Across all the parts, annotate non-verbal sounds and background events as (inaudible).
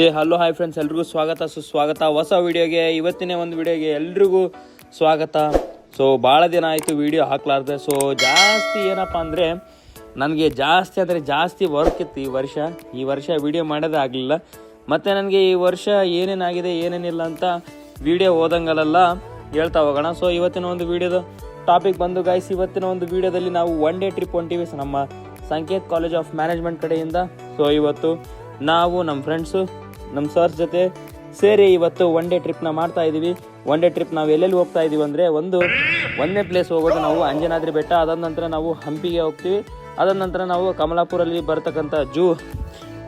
ಏ, hello, hi friends ಎಲ್ರಿಗೂ ಸ್ವಾಗತ. ಸುಸ್ವಾಗತ ಹೊಸ ವಿಡಿಯೋಗೆ, ಇವತ್ತಿನ ಒಂದು ವಿಡಿಯೋಗೆ ಎಲ್ರಿಗೂ ಸ್ವಾಗತ. ಸೊ, ಭಾಳ ದಿನ ಆಯಿತು ವಿಡಿಯೋ ಹಾಕ್ಲಾರ್ದೆ. ಸೊ, ಜಾಸ್ತಿ ಏನಪ್ಪ ಅಂದರೆ, ನನಗೆ ಜಾಸ್ತಿ ಅಂದರೆ ಜಾಸ್ತಿ ವರ್ಕ್ ಇತ್ತು ಈ ವರ್ಷ. ಈ ವರ್ಷ ವಿಡಿಯೋ ಮಾಡೋದೇ ಆಗಲಿಲ್ಲ. ಮತ್ತು ನನಗೆ ಈ ವರ್ಷ ಏನೇನಾಗಿದೆ, ಏನೇನಿಲ್ಲ ಅಂತ ವಿಡಿಯೋ ಓದಂಗಲೆಲ್ಲ ಹೇಳ್ತಾ ಹೋಗೋಣ. ಸೊ, ಇವತ್ತಿನ ಒಂದು ವಿಡಿಯೋದ ಟಾಪಿಕ್ ಬಂದು ಗಾಯ್ಸ್ ಇವತ್ತಿನ ಒಂದು ವಿಡಿಯೋದಲ್ಲಿ ನಾವು ಒನ್ ಡೇ ಟ್ರಿಪ್ ಹೊಂಟಿವಿ. ನಮ್ಮ ಸಂಕೇತ್ ಕಾಲೇಜ್ ಆಫ್ ಮ್ಯಾನೇಜ್ಮೆಂಟ್ ಕಡೆಯಿಂದ. ಸೊ, ಇವತ್ತು ನಾವು, ನಮ್ಮ ಫ್ರೆಂಡ್ಸು ನಮ್ಮ ಸರ್ ಜೊತೆ ಸೇರಿ ಇವತ್ತು ಒನ್ ಡೇ ಟ್ರಿಪ್ನ ಮಾಡ್ತಾ ಇದ್ದೀವಿ ಒನ್ ಡೇ ಟ್ರಿಪ್ ನಾವು ಎಲ್ಲೆಲ್ಲಿ ಹೋಗ್ತಾ ಇದ್ದೀವಿ ಅಂದರೆ ಒಂದು ಒಂದನೇ ಪ್ಲೇಸ್ ಹೋಗೋದು ನಾವು ಅಂಜನಾದ್ರಿ ಬೆಟ್ಟ. ಅದಾದ ನಂತರ ನಾವು ಹಂಪಿಗೆ ಹೋಗ್ತೀವಿ. ಅದಾದ ನಂತರ ನಾವು ಕಮಲಾಪುರಲ್ಲಿ ಬರ್ತಕ್ಕಂಥ ಜೂ.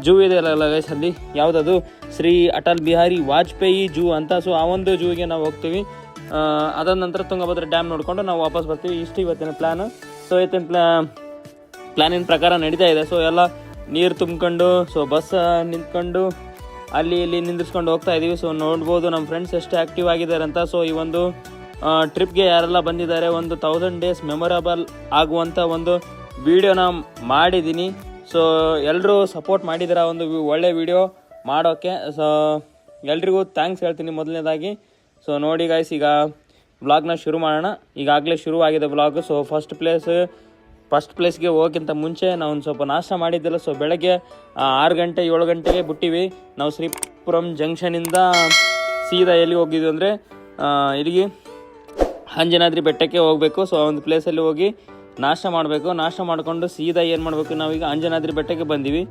ಜೂ ಇದೆ ಅಲ್ಲ ಗೈಸ್ ಅಲ್ಲಿ. ಯಾವುದದು? ಶ್ರೀ ಅಟಲ್ ಬಿಹಾರಿ ವಾಜಪೇಯಿ ಜೂ ಅಂತ. ಸೊ ಆ ಒಂದು ಜೂಗೆ ನಾವು ಹೋಗ್ತೀವಿ. ಅದಾದ ನಂತರ ತುಂಗಭದ್ರಾ ಡ್ಯಾಮ್ ನೋಡಿಕೊಂಡು ನಾವು ವಾಪಸ್ ಬರ್ತೀವಿ. ಇಷ್ಟು ಇವತ್ತಿನ ಪ್ಲ್ಯಾನು ಸೊ ಇವತ್ತಿನ ಪ್ಲಾ ಪ್ಲ್ಯಾನಿನ ಪ್ರಕಾರ ನಡೀತಾ ಇದೆ. ಸೊ ಎಲ್ಲ ನೀರು ತುಂಬ್ಕೊಂಡು ಸೊ ಬಸ್ ನಿಂತ್ಕೊಂಡು ಅಲ್ಲಿ ಇಲ್ಲಿ ನಿಂದಿರ್ಸ್ಕೊಂಡು ಹೋಗ್ತಾ ಇದ್ದೀವಿ ಸೊ ನೋಡ್ಬೋದು ನಮ್ಮ ಫ್ರೆಂಡ್ಸ್ ಎಷ್ಟು ಆ್ಯಕ್ಟಿವ್ ಆಗಿದ್ದಾರೆ ಅಂತ ಸೊ ಈ ಒಂದು ಟ್ರಿಪ್ಗೆ ಯಾರೆಲ್ಲ ಬಂದಿದ್ದಾರೆ, ಒಂದು ತೌಸಂಡ್ ಡೇಸ್ ಮೆಮೊರಬಲ್ ಆಗುವಂಥ ಒಂದು ವಿಡಿಯೋನ ಮಾಡಿದ್ದೀನಿ ಸೊ ಎಲ್ಲರೂ ಸಪೋರ್ಟ್ ಮಾಡಿದ್ದೀರ ಒಂದು ಒಳ್ಳೆ ವಿಡಿಯೋ ಮಾಡೋಕ್ಕೆ ಸೊ ಎಲ್ರಿಗೂ ಥ್ಯಾಂಕ್ಸ್ ಹೇಳ್ತೀನಿ ಮೊದಲನೇದಾಗಿ. ಸೊ ನೋಡಿ ಗಾಯ್ಸ್ ಈಗ ಬ್ಲಾಗ್ನ ಶುರು ಮಾಡೋಣ. ಈಗಾಗಲೇ ಶುರುವಾಗಿದೆ blog so first place first ಪ್ಲೇಸ್ಗೆ ಹೋಗೋಕ್ಕಿಂತ ಮುಂಚೆ ನಾವು ಒಂದು ಸ್ವಲ್ಪ ನಾಷ್ಟ ಮಾಡಿದ್ದಿಲ್ಲ ಸೊ ಬೆಳಗ್ಗೆ ಆರು ಗಂಟೆ, ಏಳು ಗಂಟೆಗೆ ಬಿಟ್ಟಿವಿ. ನಾವು ಶ್ರೀಪುರಂ ಜಂಕ್ಷನಿಂದ ಸೀದಾ ಎಲ್ಲಿಗೆ ಹೋಗಿದ್ವಿ ಅಂದರೆ ಇಲ್ಲಿಗೆ ಅಂಜನಾದ್ರಿ ಬೆಟ್ಟಕ್ಕೆ ಹೋಗಬೇಕು. ಸೊ ಒಂದು ಪ್ಲೇಸಲ್ಲಿ ಹೋಗಿ ನಾಷ್ಟ ಮಾಡಬೇಕು. ನಾಷ್ಟ ಮಾಡಿಕೊಂಡು ಸೀದಾ ಏನು ಮಾಡಬೇಕು? ನಾವೀಗ ಅಂಜನಾದ್ರಿ ಬೆಟ್ಟಕ್ಕೆ ಬಂದೀವಿ.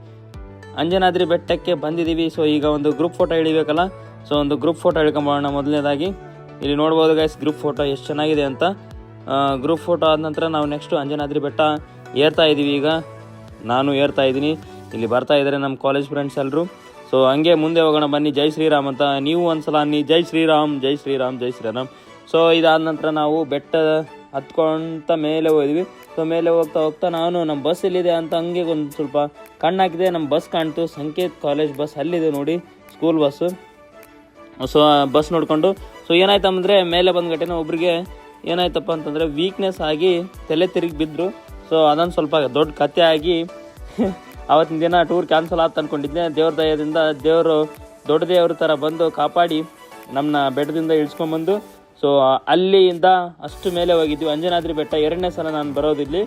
ಅಂಜನಾದ್ರಿ ಬೆಟ್ಟಕ್ಕೆ ಬಂದಿದ್ದೀವಿ ಸೊ ಈಗ ಒಂದು ಗ್ರೂಪ್ ಫೋಟೋ ಹಿಡಿಬೇಕಲ್ಲ ಸೊ ಒಂದು ಗ್ರೂಪ್ ಫೋಟೋ ಹಿಡ್ಕೊಂಬೋಣ ಮೊದಲನೇದಾಗಿ. ಇಲ್ಲಿ ನೋಡ್ಬೋದು ಗೈಸ್ ಗ್ರೂಪ್ ಫೋಟೋ ಎಷ್ಟು ಚೆನ್ನಾಗಿದೆ ಅಂತ. ಗ್ರೂಪ್ ಫೋಟೋ ಆದ ನಂತರ ನಾವು ನೆಕ್ಸ್ಟು ಅಂಜನಾದ್ರಿ ಬೆಟ್ಟ ಏರ್ತಾ ಇದ್ದೀವಿ ಈಗ. ನಾನು ಏರ್ತಾ ಇದ್ದೀನಿ ಇಲ್ಲಿ ಬರ್ತಾ ಇದ್ದಾರೆ ನಮ್ಮ ಕಾಲೇಜ್ ಫ್ರೆಂಡ್ಸ್ ಎಲ್ಲರೂ ಸೊ ಹಂಗೆ ಮುಂದೆ ಹೋಗೋಣ, ಬನ್ನಿ. ಜೈ ಶ್ರೀರಾಮ್ ಅಂತ ನೀವು ಒಂದ್ಸಲ ಅನ್ನಿ. ಜೈ ಶ್ರೀರಾಮ್ ಜೈ ಶ್ರೀರಾಮ್ ಜೈ ಶ್ರೀರಾಮ್. ಸೊ ಇದಾದ ನಂತರ ನಾವು ಬೆಟ್ಟ ಹತ್ಕೊಂತ ಮೇಲೆ ಹೋದ್ವಿ. ಸೊ ಮೇಲೆ ಹೋಗ್ತಾ ಹೋಗ್ತಾ ನಾನು ನಮ್ಮ ಬಸ್ ಎಲ್ಲಿದೆ? ಅಂತ ಹಂಗೆ ಒಂದು ಸ್ವಲ್ಪ ಕಣ್ಣಾಕಿದೆ ನಮ್ಮ ಬಸ್ ಕಾಣ್ತು. ಸಂಕೇತ್ ಕಾಲೇಜ್ ಬಸ್ ಅಲ್ಲಿದೆ ನೋಡಿ ಸ್ಕೂಲ್ ಬಸ್ಸು ಸೊ ಬಸ್ ನೋಡಿಕೊಂಡು. ಸೊ ಏನಾಯ್ತು ಅಂದರೆ, ಮೇಲೆ ಬಂದ ಘಟನೆ ಒಬ್ರಿಗೆ ಏನಾಯ್ತಪ್ಪ ಅಂತಂದರೆ ವೀಕ್ನೆಸ್ ಆಗಿ ತಲೆ ತಿರುಗಿ ಬಿದ್ದರು ಸೊ ಅದೊಂದು ಸ್ವಲ್ಪ ದೊಡ್ಡ ಕತೆ ಆಗಿ (laughs) ಅವತ್ತಿನ ದಿನ ಟೂರ್ ಕ್ಯಾನ್ಸಲ್ ಆಯ್ತು ಅಂದ್ಕೊಂಡಿದ್ದೆ ದೇವ್ರ ದಯದಿಂದ ದೇವರು ದೊಡ್ಡ ದೇವ್ರ ಥರ ಬಂದು ಕಾಪಾಡಿ ನಮ್ಮನ್ನ ಬೆಟ್ಟದಿಂದ ಇಳಿಸ್ಕೊಂಬಂದು. ಸೊ ಅಲ್ಲಿಯಿಂದ ಅಷ್ಟು ಮೇಲೆ ಹೋಗಿದ್ವಿ. ಅಂಜನಾದ್ರಿ ಬೆಟ್ಟ ಎರಡನೇ ಸಲ ನಾನು ಬರೋದಿಲ್ಲಿ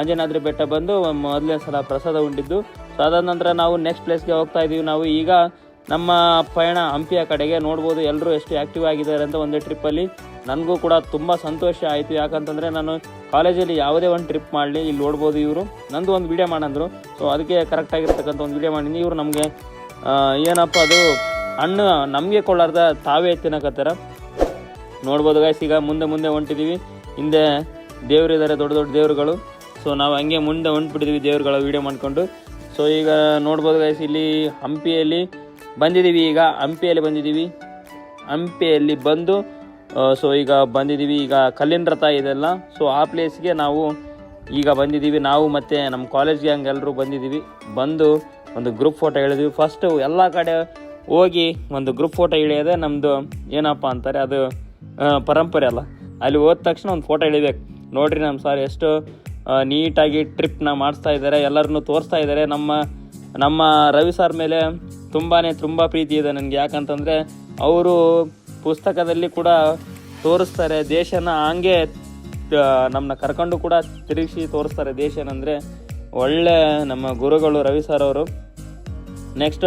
ಅಂಜನಾದ್ರಿ ಬೆಟ್ಟ ಬಂದು ಮೊದಲನೇ ಸಲ ಪ್ರಸಾದ ಉಂಡಿದ್ದು. ಸೊ ಅದಾದ ನಂತರ ನಾವು ನೆಕ್ಸ್ಟ್ ಪ್ಲೇಸ್ಗೆ ಹೋಗ್ತಾ ಇದ್ದೀವಿ ನಾವು ಈಗ ನಮ್ಮ ಪಯಣ ಹಂಪಿಯ ಕಡೆಗೆ ನೋಡ್ಬೋದು. ಎಲ್ಲರೂ ಎಷ್ಟು ಆ್ಯಕ್ಟಿವ್ ಆಗಿದ್ದಾರೆ ಅಂತ ಒಂದೇ ಟ್ರಿಪ್ಪಲ್ಲಿ ನನಗೂ ಕೂಡ ತುಂಬ ಸಂತೋಷ ಆಯಿತು. ಯಾಕಂತಂದರೆ ನಾನು ಕಾಲೇಜಲ್ಲಿ ಯಾವುದೇ ಒಂದು ಟ್ರಿಪ್ ಮಾಡಲಿ, ಇಲ್ಲಿ ನೋಡ್ಬೋದು ಇವರು. ನಂದು ಒಂದು ವಿಡಿಯೋ ಮಾಡಂದರು. ಸೊ ಅದಕ್ಕೆ ಕರೆಕ್ಟಾಗಿರ್ತಕ್ಕಂಥ ಒಂದು ವಿಡಿಯೋ ಮಾಡಿದ್ದೀನಿ ಇವರು ನಮಗೆ ಏನಪ್ಪ ಅದು, ಹಣ್ಣು ನಮಗೆ ಕೊಳ್ಳಾರ್ದ ತಾವೇ ತಿನ್ನಕತ್ತಾರ. ನೋಡ್ಬೋದು ಗಾಯ್ಸ್ ಈಗ ಮುಂದೆ ಮುಂದೆ ಹೊಂಟಿದ್ದೀವಿ ಹಿಂದೆ ದೇವರಿದ್ದಾರೆ ದೊಡ್ಡ ದೊಡ್ಡ ದೇವರುಗಳು. ಸೊ ನಾವು ಹಂಗೆ ಮುಂದೆ ಹೊಂಟ್ಬಿಟ್ಟಿದ್ದೀವಿ ದೇವರುಗಳ ವೀಡಿಯೋ ಮಾಡಿಕೊಂಡು. ಸೊ ಈಗ ನೋಡ್ಬೋದು ಗಾಯ್ಸ್ ಇಲ್ಲಿ ಹಂಪಿಯಲ್ಲಿ ಬಂದಿದ್ದೀವಿ ಈಗ. ಹಂಪಿಯಲ್ಲಿ ಬಂದಿದ್ದೀವಿ ಹಂಪಿಯಲ್ಲಿ ಬಂದು ಸೊ ಈಗ ಬಂದಿದ್ದೀವಿ ಈಗ ಕಲ್ಲಿನ ರಥ ಇದೆಲ್ಲ. ಸೊ ಆ ಪ್ಲೇಸ್ಗೆ ನಾವು ಈಗ ಬಂದಿದ್ದೀವಿ ನಾವು ಮತ್ತು ನಮ್ಮ ಕಾಲೇಜ್ ಗ್ಯಾಂಗ್ ಎಲ್ಲರೂ ಬಂದಿದ್ದೀವಿ ಬಂದು ಒಂದು ಗ್ರೂಪ್ ಫೋಟೋ ಹೇಳಿದ್ವಿ. ಫಸ್ಟು ಎಲ್ಲ ಕಡೆ ಹೋಗಿ ಒಂದು ಗ್ರೂಪ್ ಫೋಟೋ ಇಳಿಯೋದೆ ನಮ್ಮದು ಏನಪ್ಪ ಅಂತಾರೆ, ಅದು ಪರಂಪರೆ ಅಲ್ಲ. ಅಲ್ಲಿ ಹೋದ ತಕ್ಷಣ ಒಂದು ಫೋಟೋ ಇಳಿಬೇಕು ನೋಡ್ರಿ ನಮ್ಮ ಸರ್ ಎಷ್ಟು ನೀಟಾಗಿ ಟ್ರಿಪ್ನ ಮಾಡಿಸ್ತಾ ಇದ್ದಾರೆ ಎಲ್ಲರನ್ನೂ ತೋರಿಸ್ತಾ ಇದ್ದಾರೆ ನಮ್ಮ ನಮ್ಮ ರವಿ ಸರ್ ಮೇಲೆ ತುಂಬಾ ತುಂಬ ಪ್ರೀತಿ ಇದೆ ನನಗೆ. ಯಾಕಂತಂದರೆ, ಅವರು ಪುಸ್ತಕದಲ್ಲಿ ಕೂಡ ತೋರಿಸ್ತಾರೆ. ದೇಶನ ಹಂಗೆ ನಮ್ಮನ್ನ ಕರ್ಕೊಂಡು ಕೂಡ ತಿರುಗಿಸಿ ತೋರಿಸ್ತಾರೆ ದೇಶನಂದರೆ ಒಳ್ಳೆ ನಮ್ಮ ಗುರುಗಳು ರವಿ ಸರ್ ಅವರು. ನೆಕ್ಸ್ಟ್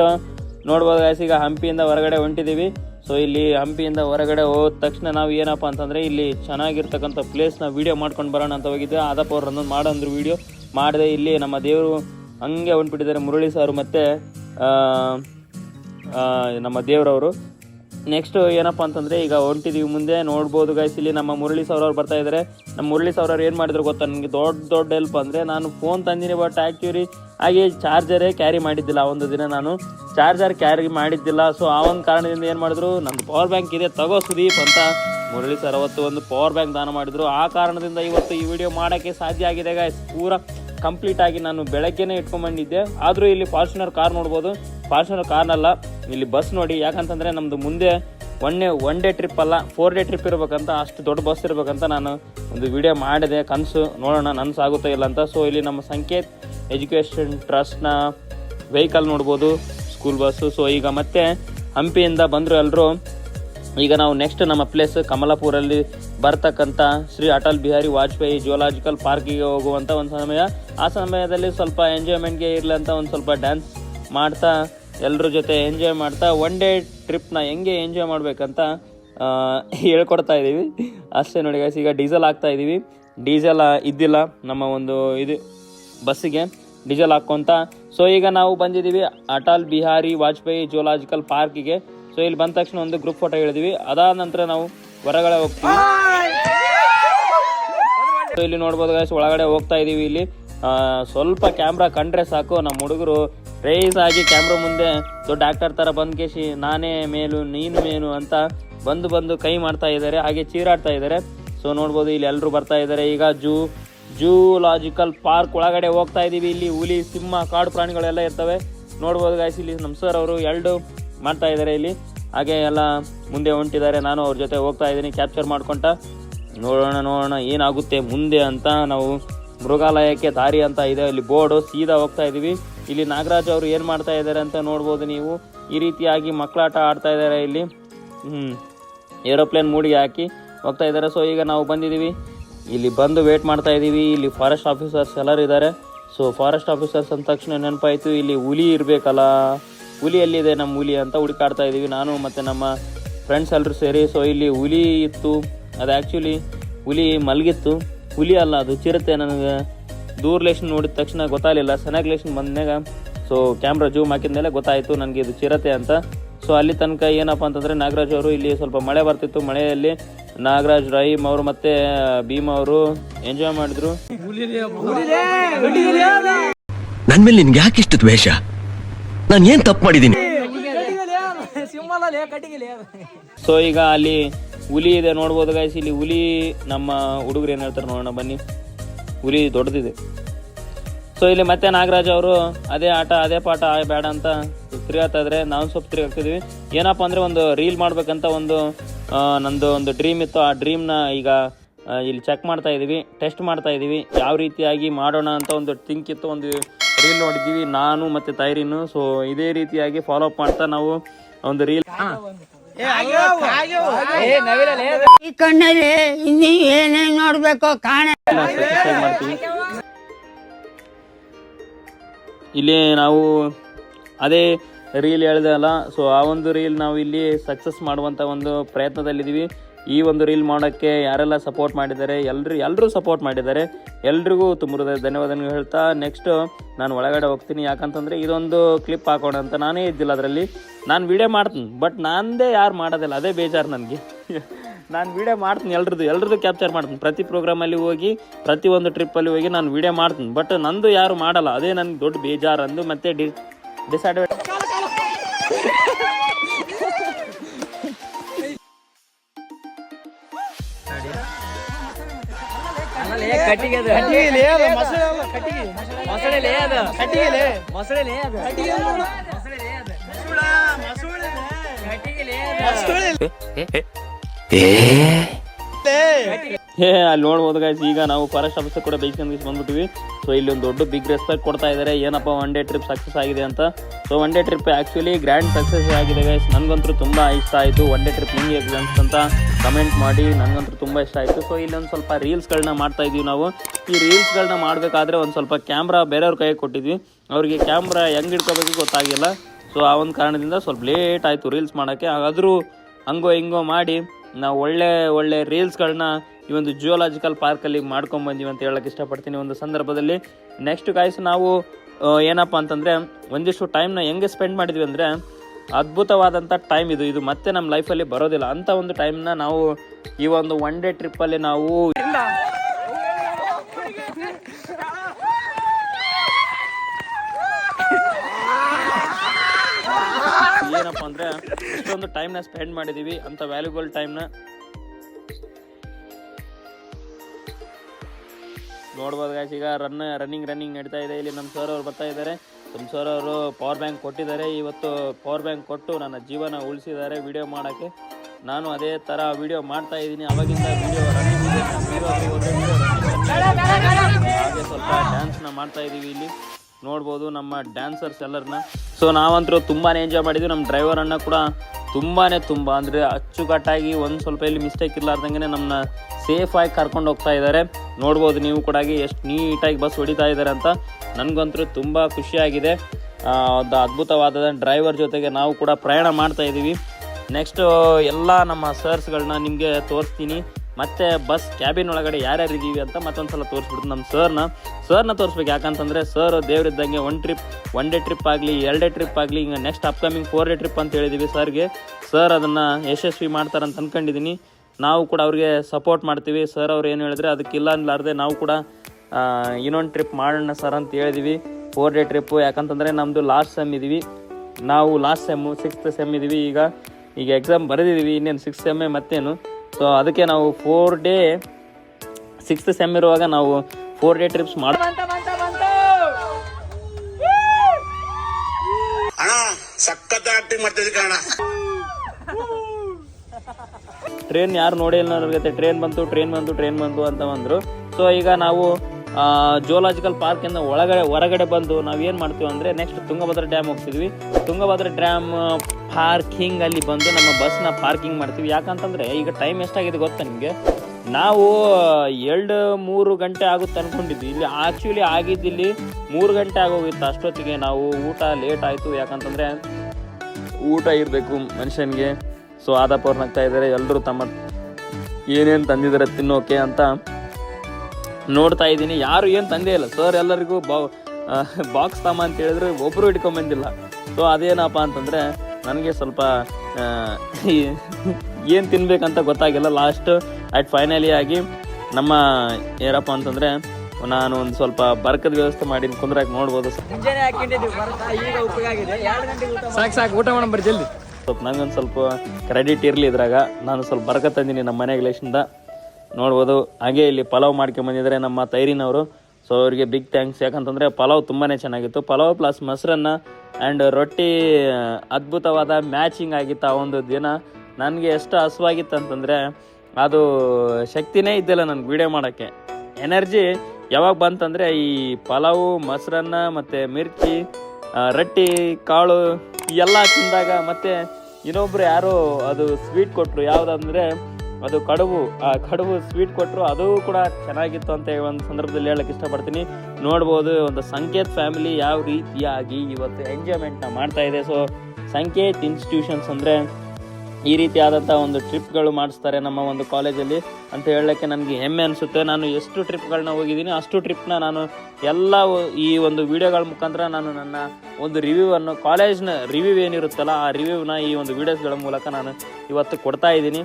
ನೋಡ್ಬೋದು ಗಾಯ್ಸ್ ಈಗ ಹಂಪಿಯಿಂದ ಹೊರಗಡೆ ಹೊಂಟಿದ್ದೀವಿ ಸೊ ಇಲ್ಲಿ ಹಂಪಿಯಿಂದ ಹೊರಗಡೆ ಹೋದ ತಕ್ಷಣ ನಾವು ಏನಪ್ಪ ಅಂತಂದರೆ, ಇಲ್ಲಿ ಚೆನ್ನಾಗಿರ್ತಕ್ಕಂಥ ಪ್ಲೇಸ್ನ ವೀಡಿಯೋ ಮಾಡ್ಕೊಂಡು ಬರೋಣ ಅಂತ ಹೋಗಿದ್ದೆ ಆದಪ್ಪ ಅವ್ರು ಅನ್ನೋದು ಮಾಡಂದ್ರು ವೀಡಿಯೋ ಮಾಡಿದೆ ಇಲ್ಲಿ ನಮ್ಮ ದೇವರು ಹಂಗೆ ಹೊಂಟ್ಬಿಟ್ಟಿದ್ದಾರೆ ಮುರಳಿ ಸಾರು ಮತ್ತು ನಮ್ಮ ದೇವರವರು. ನೆಕ್ಸ್ಟ್ ಏನಪ್ಪ ಅಂತಂದರೆ ಈಗ ಹೊಂಟಿದೀವಿ. ಮುಂದೆ ನೋಡ್ಬೋದು ಗೈಸ್ ಇಲ್ಲಿ ನಮ್ಮ ಮುರಳಿ ಸರ್ ಅವ್ರು ಬರ್ತಾ ಇದ್ದಾರೆ ನಮ್ಮ ಮುರಳಿ ಸರ್ ಅವ್ರು ಏನು ಮಾಡಿದ್ರು ಗೊತ್ತಾ? ನನಗೆ ದೊಡ್ಡ ದೊಡ್ಡ ಹೆಲ್ಪ್ ಅಂದರೆ ನಾನು ಫೋನ್ ತಂದಿನಿ ಬಟ್ ಆ್ಯಕ್ಚುಲಿ ಹಾಗೆ ಚಾರ್ಜರೇ ಕ್ಯಾರಿ ಮಾಡಿದ್ದಿಲ್ಲ. ಒಂದು ದಿನ ನಾನು ಚಾರ್ಜರ್ ಕ್ಯಾರಿ ಮಾಡಿದ್ದಿಲ್ಲ. ಸೊ ಆ ಒಂದು ಕಾರಣದಿಂದ ಏನು ಮಾಡಿದ್ರು? ನಂದು ಪವರ್ ಬ್ಯಾಂಕ್ ಇದೆ. ತಗೋ ಸುದೀಪ್ ಅಂತ ಮುರಳಿ ಸರ್ ಅವತ್ತು ಒಂದು ಪವರ್ ಬ್ಯಾಂಕ್ ದಾನ ಮಾಡಿದ್ರು. ಆ ಕಾರಣದಿಂದ ಇವತ್ತು ಈ ವಿಡಿಯೋ ಮಾಡೋಕ್ಕೆ ಸಾಧ್ಯ ಆಗಿದೆ ಗಾಯ್ಸ್ ಪೂರ ಕಂಪ್ಲೀಟ್ ಆಗಿ ನಾನು ಬೆಳಗ್ಗೆನೇ ಇಟ್ಕೊಂಡ್ಬಂದಿದ್ದೆ ಆದರೂ ಇಲ್ಲಿ ಫಾರ್ಚುನರ್ ಕಾರ್ ನೋಡ್ಬೋದು. ಫಾರ್ಚುನರ್ ಕಾರ್ನಲ್ಲ ಇಲ್ಲಿ ಬಸ್ ನೋಡಿ, ಯಾಕಂತಂದರೆ ನಮ್ಮದು ಮುಂದೆ one day one day trip ಅಲ್ಲ ಫೋರ್ ಡೇ ಟ್ರಿಪ್ ಇರ್ಬೇಕಂತ, ಅಷ್ಟು ದೊಡ್ಡ ಬಸ್ ಇರ್ಬೇಕಂತ ನಾನು ಒಂದು ವಿಡಿಯೋ ಮಾಡಿದೆ, ಕನಸು ನೋಡೋಣ ನನ್ಸಾಗುತ್ತಾ ಇಲ್ಲ ಅಂತ. ಸೊ ಇಲ್ಲಿ ನಮ್ಮ ಸಂಕೇತ್ ಎಜುಕೇಷನ್ ಟ್ರಸ್ಟ್ನ ವೆಹಿಕಲ್ ನೋಡ್ಬೋದು ಸ್ಕೂಲ್ ಬಸ್ಸು ಸೊ ಈಗ ಮತ್ತೆ ಹಂಪಿಯಿಂದ ಬಂದರು ಎಲ್ಲರೂ ಈಗ ನಾವು ನೆಕ್ಸ್ಟ್ ನಮ್ಮ ಪ್ಲೇಸ್ ಕಮಲಾಪುರಲ್ಲಿ ಬರ್ತಕ್ಕಂಥ ಶ್ರೀ ಅಟಲ್ ಬಿಹಾರಿ ವಾಜಪೇಯಿ ಜಿಯೋಲಾಜಿಕಲ್ ಪಾರ್ಕಿಗೆ ಹೋಗುವಂಥ ಒಂದು ಸಮಯ. ಆ ಸಮಯದಲ್ಲಿ ಸ್ವಲ್ಪ ಎಂಜಾಯ್ಮೆಂಟ್ಗೆ ಇರಲಿ ಅಂತ ಒಂದು ಸ್ವಲ್ಪ ಡ್ಯಾನ್ಸ್ ಮಾಡ್ತಾ ಎಲ್ಲರ ಜೊತೆ ಎಂಜಾಯ್ ಮಾಡ್ತಾ ಒನ್ ಡೇ ಟ್ರಿಪ್ನ ಹೆಂಗೆ ಎಂಜಾಯ್ ಮಾಡಬೇಕಂತ ಹೇಳ್ಕೊಡ್ತಾ ಇದ್ದೀವಿ ಅಷ್ಟೇ ನೋಡಿ ಗೈಸ್ ಈಗ ಡೀಸೆಲ್ ಹಾಕ್ತಾ ಇದ್ದೀವಿ ಡೀಸೆಲ್ ಇದ್ದಿಲ್ಲ ನಮ್ಮ ಒಂದು ಇದು, ಬಸ್ಸಿಗೆ ಡೀಸೆಲ್ ಹಾಕ್ಕೊಂತ. ಸೊ ಈಗ ನಾವು ಬಂದಿದ್ದೀವಿ ಅಟಲ್ ಬಿಹಾರಿ ವಾಜಪೇಯಿ ಜಿಯೋಲಾಜಿಕಲ್ ಪಾರ್ಕಿಗೆ ಸೊ ಇಲ್ಲಿ ಬಂದ ತಕ್ಷಣ ಒಂದು ಗ್ರೂಪ್ ಫೋಟೋ ಹೇಳಿದ್ವಿ. ಅದಾದ ನಂತರ ನಾವು ಹೊರಗಡೆ ಹೋಗ್ತೀವಿ. ಸೊ ಇಲ್ಲಿ ನೋಡ್ಬೋದು ಗೈಸ್ ಒಳಗಡೆ ಹೋಗ್ತಾ ಇದ್ದೀವಿ ಇಲ್ಲಿ. ಸ್ವಲ್ಪ ಕ್ಯಾಮ್ರಾ ಕಂಡ್ರೆ ಸಾಕು. ನಮ್ಮ ಹುಡುಗರು ರೇಸ್ ಆಗಿ ಕ್ಯಾಮ್ರಾ ಮುಂದೆ ದೊಡ್ಡ ಡಾಕ್ಟರ್ ತರ ಬಂದ್ ಕೇಶಿ, ನಾನೇ ಮೇಲು, ನೀನು ಮೇನು ಅಂತ ಬಂದು ಬಂದು ಕೈ ಮಾಡ್ತಾ ಇದ್ದಾರೆ ಹಾಗೆ ಚೀರಾಡ್ತಾ ಇದ್ದಾರೆ ಸೊ ನೋಡ್ಬೋದು ಇಲ್ಲಿ ಎಲ್ಲರೂ ಬರ್ತಾ ಇದ್ದಾರೆ ಈಗ ಜೂ, ಜೂಲಾಜಿಕಲ್ ಪಾರ್ಕ್ ಒಳಗಡೆ ಹೋಗ್ತಾ ಇದೀವಿ. ಇಲ್ಲಿ ಹುಲಿ, ಸಿಂಹ, ಕಾಡು ಪ್ರಾಣಿಗಳೆಲ್ಲ ಇರ್ತವೆ. ನೋಡ್ಬೋದು ಗಾಯ್ಸ್ ಇಲ್ಲಿ ನಮ್ಮ ಸರ್ ಅವರು ಎರಡು ಮಾಡ್ತಾ ಇದ್ದಾರೆ ಇಲ್ಲಿ. ಹಾಗೆ ಎಲ್ಲ ಮುಂದೆ ಹೊಂಟಿದ್ದಾರೆ. ನಾನು ಅವ್ರ ಜೊತೆ ಹೋಗ್ತಾ ಇದ್ದೀನಿ ಕ್ಯಾಪ್ಚರ್ ಮಾಡ್ಕೊಂತ. ನೋಡೋಣ ನೋಡೋಣ ಏನಾಗುತ್ತೆ, ಮುಂದೆ ಅಂತ ನಾವು ಮೃಗಾಲಯಕ್ಕೆ ದಾರಿ ಅಂತ ಇದೆ. ಇಲ್ಲಿ ಬೋರ್ಡು ಸೀದಾ ಹೋಗ್ತಾ ಇದ್ದೀವಿ ಇಲ್ಲಿ ನಾಗರಾಜ್ ಅವರು ಏನು ಮಾಡ್ತಾ ಇದ್ದಾರೆ ಅಂತ ನೋಡ್ಬೋದು ನೀವು. ಈ ರೀತಿಯಾಗಿ ಮಕ್ಕಳಾಟ ಆಡ್ತಾ ಇದ್ದಾರೆ ಇಲ್ಲಿ. ಏರೋಪ್ಲೇನ್ ಮೂಡಿಗೆ ಹಾಕಿ ಹೋಗ್ತಾ ಇದ್ದಾರೆ ಸೊ ಈಗ ನಾವು ಬಂದಿದ್ದೀವಿ ಇಲ್ಲಿ ಬಂದು ವೇಟ್ ಮಾಡ್ತಾ ಇದ್ದೀವಿ ಇಲ್ಲಿ ಫಾರೆಸ್ಟ್ ಆಫೀಸರ್ಸ್ ಎಲ್ಲರೂ ಇದ್ದಾರೆ ಸೊ ಫಾರೆಸ್ಟ್ ಆಫೀಸರ್ಸ್ ಅಂದ ತಕ್ಷಣ ನೆನಪಾಯಿತು, ಇಲ್ಲಿ ಹುಲಿ ಇರಬೇಕಲ್ಲ. ಹುಲಿ ಎಲ್ಲಿದೆ ನಮ್ಮ ಹುಲಿ ಅಂತ ಹುಡುಕಾಡ್ತಾ ಇದ್ದೀವಿ ನಾನು ಮತ್ತು ನಮ್ಮ ಫ್ರೆಂಡ್ಸ್ ಎಲ್ಲರೂ ಸೇರಿ. ಸೊ ಇಲ್ಲಿ ಹುಲಿ ಇತ್ತು. ಅದು ಆ್ಯಕ್ಚುಲಿ ಹುಲಿ ಮಲಗಿತ್ತು. ಹುಲಿ ಅಲ್ಲ ಅದು ಚಿರತೆ ನನಗೆ. ದೂರ್ಲೇಷನ್ ನೋಡಿದ ತಕ್ಷಣ ಗೊತ್ತಾಗಲಿಲ್ಲ. ಸೆನಾಗ್ಲೇಷನ್ ಬಂದಾಗ ಸೊ ಕ್ಯಾಮ್ರಾ ಜೂಮ್ ಹಾಕಿದ್ಮೇಲೆ ಗೊತ್ತಾಯಿತು ನನಗೆ ಇದು ಚಿರತೆ ಅಂತ. ಸೊ ಅಲ್ಲಿ ತನಕ ಏನಪ್ಪ ಅಂತಂದರೆ ನಾಗರಾಜ್ ಅವರು ಇಲ್ಲಿ ಸ್ವಲ್ಪ ಮಳೆ ಬರ್ತಿತ್ತು. ಮಳೆಯಲ್ಲಿ ನಾಗರಾಜ್ ರಹೀಮ್ ಅವರು ಮತ್ತೆ ಭೀಮ್ ಅವರು ಎಂಜಾಯ್ ಮಾಡಿದ್ರು. ನನ್ನ ಮೇಲೆ ನಿನ್ಗೆ ಯಾಕೆ ಇಷ್ಟು ದ್ವೇಷ? ನಾನು ಏನು ತಪ್ಪು ಮಾಡಿದ್ದೀನಿ ಸೊ ಈಗ ಅಲ್ಲಿ ಹುಲಿ ಇದೆ ನೋಡ್ಬೋದು ಗಾಯ್ಸ್ ಇಲ್ಲಿ ಹುಲಿ ನಮ್ಮ ಹುಡುಗರು ಏನು ಹೇಳ್ತಾರೆ ನೋಡೋಣ ಬನ್ನಿ. ಹುಲಿ ದೊಡ್ಡದಿದೆ. ಸೊ ಇಲ್ಲಿ ಮತ್ತೆ ನಾಗರಾಜ್ ಅವರು ಅದೇ ಆಟ, ಅದೇ ಪಾಠ ಬೇಡ ಅಂತ ತಿರುಗಾತಾದ್ರೆ ನಾವು ಸ್ವಲ್ಪ ತಿರುಗಾಕ್ತಿದ್ವಿ ಏನಪ್ಪ ಅಂದರೆ ಒಂದು ರೀಲ್ ಮಾಡ್ಬೇಕಂತ ಒಂದು ನಂದು ಒಂದು ಡ್ರೀಮ್ ಇತ್ತು. ಆ ಡ್ರೀಮ್ನ ಈಗ ಇಲ್ಲಿ ಚೆಕ್ ಮಾಡ್ತಾ ಇದೀವಿ. ಟೆಸ್ಟ್ ಮಾಡ್ತಾ ಇದ್ದೀವಿ ಯಾವ ರೀತಿಯಾಗಿ ಮಾಡೋಣ ಅಂತ ಒಂದು ಥಿಂಕ್ ಇತ್ತು. ಒಂದು ರೀಲ್ ನೋಡಿದ್ದೀವಿ. ನಾನು ಮತ್ತೆ ತೈರಿನು ಸೊ ಇದೇ ರೀತಿಯಾಗಿ ಫಾಲೋ ಅಪ್ ಮಾಡ್ತಾ ನಾವು ಒಂದು ರೀಲ್ ಈ ಕಣ್ಣಲ್ಲಿ ಇನ್ನಿ ಏನೇನ್ ನೋಡ್ಬೇಕು ಕಾಣ. ಇಲ್ಲಿ ನಾವು ಅದೇ ರೀಲ್ ಹೇಳಿದೆ ಅಲ್ಲ ಸೊ ಆ ಒಂದು ರೀಲ್ ನಾವು ಇಲ್ಲಿ ಸಕ್ಸಸ್ ಮಾಡುವಂಥ ಒಂದು ಪ್ರಯತ್ನದಲ್ಲಿದ್ದೀವಿ. ಈ ಒಂದು ರೀಲ್ ಮಾಡೋಕ್ಕೆ ಯಾರೆಲ್ಲ ಸಪೋರ್ಟ್ ಮಾಡಿದ್ದಾರೆ ಎಲ್ಲರೂ ಎಲ್ಲರೂ ಸಪೋರ್ಟ್ ಮಾಡಿದ್ದಾರೆ. ಎಲ್ರಿಗೂ ತುಂಬ ಧನ್ಯವಾದಗಳು ಹೇಳ್ತಾ ನೆಕ್ಸ್ಟು ನಾನು ಒಳಗಡೆ ಹೋಗ್ತೀನಿ. ಯಾಕಂತಂದರೆ ಇದೊಂದು ಕ್ಲಿಪ್ ಹಾಕೋಣ ಅಂತ ನಾನೇ ಇದ್ದಿಲ್ಲ ಅದರಲ್ಲಿ. ನಾನು ವೀಡಿಯೋ ಮಾಡ್ತೀನಿ ಬಟ್ ನಾನದೇ ಯಾರು ಮಾಡೋದಿಲ್ಲ. ಅದೇ ಬೇಜಾರು ನನಗೆ. (laughs) ನಾನು ವೀಡಿಯೋ ಮಾಡ್ತೀನಿ ಎಲ್ರದ್ದು. ಎಲ್ರದ್ದು ಕ್ಯಾಪ್ಚರ್ ಮಾಡ್ತೀನಿ. ಪ್ರತಿ ಪ್ರೋಗ್ರಾಮಲ್ಲಿ ಹೋಗಿ, ಪ್ರತಿ ಒಂದು ಟ್ರಿಪ್ಪಲ್ಲಿ ಹೋಗಿ ನಾನು ವಿಡಿಯೋ ಮಾಡ್ತೀನಿ. ಬಟ್ ನಂದು ಯಾರು ಮಾಡಲ್ಲ. ಅದೇ ನನಗೆ ದೊಡ್ಡ ಬೇಜಾರು ಅಂದು ಮತ್ತೆ ಡಿ ಡಿಸ್ಅಡ್ವಾಂಟೇಜ್ ಕಟ್ಟಿಗೆ ಅದು. ಕಟ್ಟಿಗೆ ಲೇ ಅದು. ಮೊಸಳೆ ಅಲ್ಲ ಲೇ ಅದು. ಕಟ್ಟಿಗೆ ಲೇ ಮೊಸಳೆ ಮೊಸಳೆ ಏ ಹೇ, ಅಲ್ಲಿ ನೋಡ್ಬೋದು ಗಾಯ್ಸ್ ಈಗ ನಾವು ಫಾರೆಸ್ಟ್ ಆಫೀಸರ್ ಕೂಡ ಬೈಸ್ಕೊಂಡು ಬಂದ್ಬಿಟ್ಟಿವಿ. ಸೊ ಇಲ್ಲಿ ಒಂದು ದೊಡ್ಡ ಬಿಗ್ ರೆಸ್ಪೆಕ್ಟ್ ಕೊಡ್ತಾ ಇದ್ದಾರೆ ಏನಪ್ಪ ಒನ್ ಡೇ ಟ್ರಿಪ್ ಸಕ್ಸಸ್ ಆಗಿದೆ ಅಂತ? So one day trip actually grand success ಆಗಿದೆ ಗಾಯ್ಸ್ ನನಗಂತೂ ತುಂಬ ಇಷ್ಟ ಆಯಿತು. ಒನ್ ಡೇ ಟ್ರಿಪ್ ನಿಮಗೆ ಅಂತ ಕಮೆಂಟ್ ಮಾಡಿ. ನನಗಂತೂ ತುಂಬ ಇಷ್ಟ ಆಯಿತು. ಸೊ ಇಲ್ಲಿ ಒಂದು ಸ್ವಲ್ಪ ರೀಲ್ಸ್ಗಳನ್ನ ಮಾಡ್ತಾ ಇದೀವಿ ನಾವು. ಈ ರೀಲ್ಸ್ಗಳನ್ನ ಮಾಡಬೇಕಾದ್ರೆ ಒಂದು ಸ್ವಲ್ಪ ಕ್ಯಾಮ್ರಾ ಬೇರೆಯವ್ರ ಕೈಗೆ ಕೊಟ್ಟಿದ್ವಿ. ಅವರಿಗೆ ಕ್ಯಾಮ್ರಾ ಹೆಂಗೆ ಹಿಡ್ಕೋಬೇಕು ಗೊತ್ತಾಗಿಲ್ಲ. ಸೊ ಆ ಒಂದು ಕಾರಣದಿಂದ ಸ್ವಲ್ಪ ಲೇಟ್ ಆಯಿತು ರೀಲ್ಸ್ ಮಾಡೋಕ್ಕೆ. ಹಾಗಾದರೂ ಹಂಗೋ ಹಿಂಗೋ ಮಾಡಿ ನಾವು ಒಳ್ಳೆ ಒಳ್ಳೆ ರೀಲ್ಸ್ಗಳನ್ನ ಈ ಒಂದು ಜಿಯೋಲಾಜಿಕಲ್ ಪಾರ್ಕಲ್ಲಿ ಮಾಡ್ಕೊಂಡ್ ಬಂದೀವಿ ಅಂತ ಹೇಳಕ್ಕೆ ಇಷ್ಟಪಡ್ತೀನಿ. ಒಂದು ಸಂದರ್ಭದಲ್ಲಿ ನೆಕ್ಸ್ಟ್ ಗಾಯ್ಸ್ ನಾವು ಏನಪ್ಪ ಅಂತಂದರೆ ಒಂದಿಷ್ಟು ಟೈಮ್ನ ಹೆಂಗೆ ಸ್ಪೆಂಡ್ ಮಾಡಿದ್ವಿ ಅಂದರೆ ಅದ್ಭುತವಾದಂಥ ಟೈಮ್ ಇದು. ಇದು ಮತ್ತೆ ನಮ್ಮ ಲೈಫಲ್ಲಿ ಬರೋದಿಲ್ಲ. ಅಂತ ಒಂದು ಟೈಮ್ನ ನಾವು ಈ ಒಂದು ಒನ್ ಡೇ ಟ್ರಿಪ್ಪಲ್ಲಿ ನಾವು ಏನಪ್ಪ ಅಂದರೆ ಇಷ್ಟೊಂದು ಟೈಮ್ನ ಸ್ಪೆಂಡ್ ಮಾಡಿದ್ದೀವಿ ಅಂಥ ವ್ಯಾಲ್ಯೂಬಲ್ ಟೈಮ್ನ ನೋಡ್ಬೋದು ಗಾಯ್ಸ್ ಈಗ ರನ್ ರನ್ನಿಂಗ್ ರನ್ನಿಂಗ್ ನಡೀತಾ ಇದೆ. ಇಲ್ಲಿ ನಮ್ಮ ಸರ್ ಅವರು ಬರ್ತಾ ಇದ್ದಾರೆ. ನಮ್ಮ ಸರ್ ಅವರು ಪವರ್ ಬ್ಯಾಂಕ್ ಕೊಟ್ಟಿದ್ದಾರೆ. ಇವತ್ತು ಪವರ್ ಬ್ಯಾಂಕ್ ಕೊಟ್ಟು ನನ್ನ ಜೀವನ ಉಳಿಸಿದ್ದಾರೆ ವಿಡಿಯೋ ಮಾಡೋಕ್ಕೆ. ನಾನು ಅದೇ ಥರ ವಿಡಿಯೋ ಮಾಡ್ತಾ ಇದ್ದೀನಿ. ಅವಾಗಿಂದ ವಿಡಿಯೋ ರನ್ನಿಂಗ್ ಹಾಗೆ ಸ್ವಲ್ಪ ಡ್ಯಾನ್ಸ್ನ ಮಾಡ್ತಾ ಇದ್ದೀವಿ ಇಲ್ಲಿ. ನೋಡ್ಬೋದು ನಮ್ಮ ಡ್ಯಾನ್ಸರ್ಸ್ ಎಲ್ಲರನ್ನ. ಸೊ ನಾವಂತರೂ ತುಂಬಾ ಎಂಜಾಯ್ ಮಾಡಿದ್ವಿ. ನಮ್ಮ ಡ್ರೈವರ್ ಅಣ್ಣ ಕೂಡ ತುಂಬಾ ತುಂಬ, ಅಂದರೆ ಅಚ್ಚುಕಟ್ಟಾಗಿ ಒಂದು ಸ್ವಲ್ಪ ಇಲ್ಲಿ ಮಿಸ್ಟೇಕ್ ಇರಲಾರ್ದಂಗೆ ನಮ್ಮನ್ನ ಸೇಫಾಗಿ ಕರ್ಕೊಂಡು ಹೋಗ್ತಾ ಇದ್ದಾರೆ ನೋಡ್ಬೋದು ನೀವು ಕೂಡ ಎಷ್ಟು ನೀಟಾಗಿ ಬಸ್ ಹೊಡಿತಾ ಇದ್ದಾರೆ ಅಂತ. ನನಗಂತೂ ತುಂಬ ಖುಷಿಯಾಗಿದೆ ಒಂದು ಅದ್ಭುತವಾದ ಡ್ರೈವರ್ ಜೊತೆಗೆ ನಾವು ಕೂಡ ಪ್ರಯಾಣ ಮಾಡ್ತಾ ಇದ್ದೀವಿ ನೆಕ್ಸ್ಟು ಎಲ್ಲ ನಮ್ಮ ಸರ್ಸ್ಗಳನ್ನ ನಿಮಗೆ ತೋರಿಸ್ತೀನಿ. ಮತ್ತೆ ಬಸ್ ಕ್ಯಾಬಿನ್ ಒಳಗಡೆ ಯಾರ್ಯಾರು ಇದ್ದೀವಿ ಅಂತ ಮತ್ತೊಂದು ಸಲ ತೋರಿಸ್ಬಿಡ್ತೀನಿ ನಮ್ಮ ಸರ್ನ. ಸರ್ನ ತೋರಿಸ್ಬೇಕು ಯಾಕಂತಂದರೆ sir ದೇವರಿದ್ದಂಗೆ one trip one day trip ಆಗಲಿ, ಎರಡೇ ಟ್ರಿಪ್ ಆಗಲಿ ಈಗ next upcoming four day trip ಅಂತ ಹೇಳಿದ್ದೀವಿ ಸರ್ಗೆ. ಸರ್ ಅದನ್ನು ಯಶಸ್ವಿ ಮಾಡ್ತಾರಂತ ಅಂದ್ಕೊಂಡಿದ್ದೀನಿ ನಾವು ಕೂಡ ಅವ್ರಿಗೆ ಸಪೋರ್ಟ್ ಮಾಡ್ತೀವಿ. ಸರ್ ಅವ್ರು ಏನು ಹೇಳಿದ್ರೆ ಅದಕ್ಕಿಲ್ಲ ಅನ್ಲಾರ್ದೆ ನಾವು ಕೂಡ ಇನ್ನೊಂದು ಟ್ರಿಪ್ ಮಾಡೋಣ ಸರ್ ಅಂತ ಹೇಳಿದೀವಿ. ಫೋರ್ ಡೇ ಟ್ರಿಪ್ಪು ಯಾಕಂತಂದರೆ ನಮ್ಮದು ಲಾಸ್ಟ್ ಸೆಮ್ ಇದ್ದೀವಿ ನಾವು ಲಾಸ್ಟ್ ಸೆಮ್ಮು ಸಿಕ್ಸ್ತ್ ಸೆಮ್ ಇದ್ದೀವಿ ಈಗ. ಈಗ ಎಕ್ಸಾಮ್ ಬರೆದಿದ್ದೀವಿ ಇನ್ನೇನು ಸಿಕ್ಸ್ ಸೆಮ್ಮೆ ಮತ್ತೇನು. ಸೊ ಅದಕ್ಕೆ ನಾವು ಫೋರ್ ಡೇ ಸಿಕ್ಸ್ತ್ ಸೆಮ್ ಇರುವಾಗ ನಾವು ಫೋರ್ ಡೇ ಟ್ರಿಪ್ಸ್ ಮಾಡ್ತಿದ್ದೆ ಟ್ರೈನ್ ಯಾರು ನೋಡಿಲ್ಲ ಇಲ್ಲ ಟ್ರೈನ್ ಬಂತು ಟ್ರೈನ್ ಬಂತು ಟ್ರೈನ್ ಬಂತು ಅಂತ ಬಂದರು ಸೊ ಈಗ ನಾವು ಜೋಲಾಜಿಕಲ್ ಪಾರ್ಕಿಂದ ಒಳಗಡೆ, ಹೊರಗಡೆ ಬಂದು ನಾವೇನು ಮಾಡ್ತೀವಿ ಅಂದರೆ ನೆಕ್ಸ್ಟ್ ತುಂಗಭದ್ರಾ ಡ್ಯಾಮ್ ಹೋಗ್ತಿದ್ವಿ. ತುಂಗಭದ್ರಾ ಡ್ಯಾಮ್ ಪಾರ್ಕಿಂಗ್ ಅಲ್ಲಿ ಬಂದು ನಮ್ಮ ಬಸ್ನ ಪಾರ್ಕಿಂಗ್ ಮಾಡ್ತೀವಿ. ಯಾಕಂತಂದರೆ ಈಗ ಟೈಮ್ ಎಷ್ಟಾಗಿದೆ ಗೊತ್ತಾ ನಿಮಗೆ? ನಾವು ಎರಡು, ಮೂರು ಗಂಟೆ ಆಗುತ್ತೆ ಅಂದ್ಕೊಂಡಿದ್ವಿ ಇಲ್ಲಿ ಆ್ಯಕ್ಚುಲಿ ಆಗಿದ್ದಿಲ್ಲಿ ಮೂರು ಗಂಟೆ ಆಗೋಗಿತ್ತು. ಅಷ್ಟೊತ್ತಿಗೆ ನಾವು ಊಟ ಲೇಟ್ ಆಯಿತು. ಯಾಕಂತಂದರೆ ಊಟ ಇರಬೇಕು ಮನುಷ್ಯನಿಗೆ. ಸೊ ಆದಪ್ಪ ಅವ್ರು ನಗ್ತಾ ಇದ್ದಾರೆ. ಎಲ್ಲರೂ ತಮ್ಮ ಏನೇನು ತಂದಿದ್ದಾರೆ ತಿನ್ನೋಕೆ ಅಂತ ನೋಡ್ತಾ ಇದ್ದೀನಿ. ಯಾರು ಏನು ತಂದೇ ಇಲ್ಲ. ಸರ್ ಎಲ್ಲರಿಗೂ ಬಾ ಬಾಕ್ಸ್ ತಮ್ಮ ಅಂತ ಹೇಳಿದ್ರೆ ಒಬ್ಬರು ಬಂದಿಲ್ಲ. ಸೊ ಅದೇನಪ್ಪ ಅಂತಂದರೆ ನನಗೆ ಸ್ವಲ್ಪ ಏನು ತಿನ್ಬೇಕಂತ ಗೊತ್ತಾಗಿಲ್ಲ. ಲಾಸ್ಟ್ ಅಟ್ ಫೈನಲಿ ಆಗಿ ನಮ್ಮ ಏನಪ್ಪ ಅಂತಂದರೆ ನಾನು ಒಂದು ಸ್ವಲ್ಪ ಬರ್ಕದ ವ್ಯವಸ್ಥೆ ಮಾಡಿ ಕುಂದ್ರಾಕ್ ನೋಡ್ಬೋದು ಸಾಕು ಸಾಕು ಊಟ ಮಾಡೋಣ ಬರ್ರಿ ಜಲ್ದಿ. ಸ್ವಲ್ಪ ನಂಗೊಂದು ಸ್ವಲ್ಪ ಕ್ರೆಡಿಟ್ ಇರಲಿ ಇದ್ರಾಗ. ನಾನು ಸ್ವಲ್ಪ ಬರ್ಕ ತಂದೀನಿ ನಮ್ಮ ಮನೆ ರಿಲೇಷನ್ದ ನೋಡ್ಬೋದು. ಹಾಗೆ ಇಲ್ಲಿ ಪಲಾವ್ ಮಾಡ್ಕೊಂಬಂದಿದ್ದಾರೆ ನಮ್ಮ ತೈರಿನವರು. ಸೊ ಅವರಿಗೆ ಬಿಗ್ ಥ್ಯಾಂಕ್ಸ್ ಯಾಕಂತಂದರೆ ಪಲಾವ್ ತುಂಬಾ ಚೆನ್ನಾಗಿತ್ತು. ಪಲಾವ್ ಪ್ಲಸ್ ಮೊಸರನ್ನ ಆ್ಯಂಡ್ ರೊಟ್ಟಿ ಅದ್ಭುತವಾದ ಮ್ಯಾಚಿಂಗ್ ಆಗಿತ್ತು ಆ ಒಂದು ದಿನ. ನನಗೆ ಎಷ್ಟು ಹಸುವಾಗಿತ್ತು ಅಂತಂದರೆ ಅದು ಶಕ್ತಿನೇ ಇದ್ದಿಲ್ಲ ನನಗೆ ವೀಡಿಯೋ ಮಾಡೋಕ್ಕೆ. ಎನರ್ಜಿ ಯಾವಾಗ ಬಂತಂದರೆ ಈ ಪಲಾವು, ಮೊಸರನ್ನ ಮತ್ತು ಮಿರ್ಚಿ ರೊಟ್ಟಿ, ಕಾಳು ಎಲ್ಲ ತಿಂದಾಗ ಮತ್ತು ಇನ್ನೊಬ್ರು ಯಾರೋ ಅದು ಸ್ವೀಟ್ ಕೊಟ್ಟರು ಯಾವುದಂದ್ರೆ ಅದು ಕಡುಬು, ಆ ಕಡುಬು ಸ್ವೀಟ್ ಕೊಟ್ಟರು ಅದು ಕೂಡ ಚೆನ್ನಾಗಿತ್ತು ಅಂತ ಒಂದು ಸಂದರ್ಭದಲ್ಲಿ ಹೇಳಕ್ಕೆ ಇಷ್ಟಪಡ್ತೀನಿ. ನೋಡ್ಬೋದು, ಒಂದು ಸಂಕೇತ್ ಫ್ಯಾಮಿಲಿ ಯಾವ ರೀತಿಯಾಗಿ ಇವತ್ತು ಎಂಜಾಯ್ಮೆಂಟ್ನ ಮಾಡ್ತಾ ಇದೆ. ಸೊ ಸಂಕೇತ್ ಇನ್ಸ್ಟಿಟ್ಯೂಷನ್ಸ್ ಅಂದರೆ ಈ ರೀತಿಯಾದಂಥ ಒಂದು ಟ್ರಿಪ್ಗಳು ಮಾಡಿಸ್ತಾರೆ ನಮ್ಮ ಒಂದು ಕಾಲೇಜಲ್ಲಿ ಅಂತ ಹೇಳೋಕ್ಕೆ ನನಗೆ ಹೆಮ್ಮೆ ಅನಿಸುತ್ತೆ. ನಾನು ಎಷ್ಟು ಟ್ರಿಪ್ಗಳನ್ನ ಹೋಗಿದ್ದೀನಿ, ಅಷ್ಟು ಟ್ರಿಪ್ನ ನಾನು ಎಲ್ಲ ಈ ಒಂದು ವಿಡಿಯೋಗಳ ಮುಖಾಂತರ ನಾನು ನನ್ನ ಒಂದು ರಿವ್ಯೂವನ್ನು ಕಾಲೇಜ್ನ ರಿವ್ಯೂ ಏನಿರುತ್ತಲ್ಲ, ಆ ರಿವ್ಯೂವ್ನ ಈ ಒಂದು ವೀಡಿಯೋಸ್ಗಳ ಮೂಲಕ ನಾನು ಇವತ್ತು ಕೊಡ್ತಾ ಇದ್ದೀನಿ.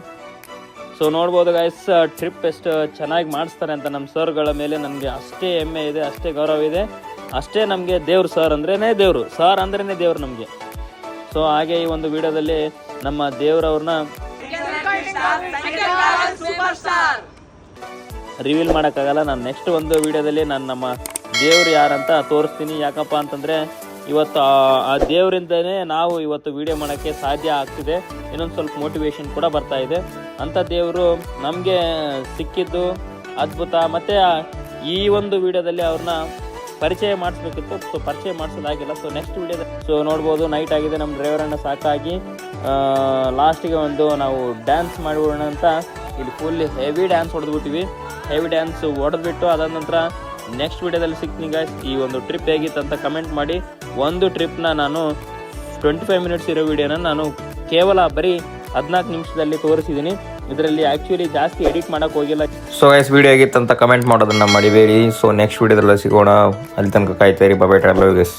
ಸೊ ನೋಡ್ಬೋದು ಗಾಯ್ಸ್ ಟ್ರಿಪ್ ಎಷ್ಟು ಚೆನ್ನಾಗಿ ಮಾಡಿಸ್ತಾರೆ ಅಂತ ನಮ್ಮ ಸರ್ಗಳ ಮೇಲೆ ನಮಗೆ ಅಷ್ಟೇ ಹೆಮ್ಮೆ ಇದೆ, ಅಷ್ಟೇ ಗೌರವ ಇದೆ. ಅಷ್ಟೇ ನಮಗೆ ದೇವ್ರು ಸರ್ ಅಂದ್ರೇ ದೇವರು ಸರ್ ಅಂದ್ರೇ ದೇವ್ರು ನಮಗೆ. ಸೊ ಹಾಗೆ ಈ ಒಂದು ವಿಡಿಯೋದಲ್ಲಿ ನಮ್ಮ ದೇವ್ರವ್ರನ್ನ ರಿವೀಲ್ ಮಾಡೋಕ್ಕಾಗಲ್ಲ. ನಾನು ನೆಕ್ಸ್ಟ್ ಒಂದು ವಿಡಿಯೋದಲ್ಲಿ ನಾನು ನಮ್ಮ ದೇವ್ರು ಯಾರಂತ ತೋರಿಸ್ತೀನಿ. ಯಾಕಪ್ಪ ಅಂತಂದರೆ ಇವತ್ತು ಆ- ದೇವರಿಂದನೇ ನಾವು ಇವತ್ತು ವಿಡಿಯೋ ಮಾಡೋಕ್ಕೆ ಸಾಧ್ಯ ಆಗ್ತಿದೆ. ಇನ್ನೊಂದು ಸ್ವಲ್ಪ ಮೋಟಿವೇಶನ್ ಕೂಡ ಬರ್ತಾ ಇದೆ. ಅಂಥ ದೇವರು ನಮಗೆ ಸಿಕ್ಕಿದ್ದು ಅದ್ಭುತ. ಮತ್ತು ಈ ಒಂದು ವಿಡಿಯೋದಲ್ಲಿ ಅವ್ರನ್ನ ಪರಿಚಯ ಮಾಡಿಸ್ಬೇಕಿತ್ತು. ಸೊ ಪರಿಚಯ ಮಾಡಿಸೋದಾಗಿಲ್ಲ. ಸೊ ನೆಕ್ಸ್ಟ್ ವಿಡಿಯೋದಲ್ಲಿ ಸೊ ನೋಡ್ಬೋದು ನೈಟ್ ಆಗಿದೆ. ನಮ್ಮ ಡ್ರೈವರನ್ನು ಸಾಕಾಗಿ ಲಾಸ್ಟಿಗೆ ಒಂದು ನಾವು ಡ್ಯಾನ್ಸ್ ಮಾಡಿಬಿಡೋಣ ಅಂತ. ಇಲ್ಲಿ ಫುಲ್ ಹೆವಿ ಡ್ಯಾನ್ಸ್ ಹೊಡೆದ್ಬಿಟ್ಟಿವಿ. ಹೆವಿ ಡ್ಯಾನ್ಸ್ ಹೊಡೆದ್ಬಿಟ್ಟು ಅದಾದ ನಂತರ ನೆಕ್ಸ್ಟ್ ವಿಡಿಯೋದಲ್ಲಿ ಸಿಕ್ತೀನಿ ಗಾಯ್ಸ್ ಈ ಒಂದು ಟ್ರಿಪ್ ಹೇಗಿತ್ತು ಅಂತ ಕಮೆಂಟ್ ಮಾಡಿ. ಒಂದು ಟ್ರಿಪ್ನ ನಾನು ಟ್ವೆಂಟಿ ಫೈವ್ ಮಿನಿಟ್ಸ್ ಇರೋ ವಿಡಿಯೋನ ನಾನು ಕೇವಲ ಬರೀ ಹದಿನಾಲ್ಕು ನಿಮಿಷದಲ್ಲಿ ತೋರಿಸಿದ್ದೀನಿ. ಇದರಲ್ಲಿ ಆ್ಯಕ್ಚುಲಿ ಜಾಸ್ತಿ ಎಡಿಟ್ ಮಾಡೋಕ್ಕೆ ಹೋಗಿಲ್ಲ. ಸೊ ಎಸ್ ವಿಡಿಯೋ ಆಗಿತ್ತಂತ ಕಮೆಂಟ್ ಮಾಡೋದನ್ನು ಮಾಡಿಬೇಡಿ. ಸೊ ನೆಕ್ಸ್ಟ್ ವಿಡಿಯೋದಲ್ಲಿ ಸಿಗೋಣ. ಅಲ್ಲಿ ತನಕ ಕಾಯ್ತಾ ಇರಿ. ಬಾಬಾ ಟ್ರಾವೆಲ್ ಗೈಸ್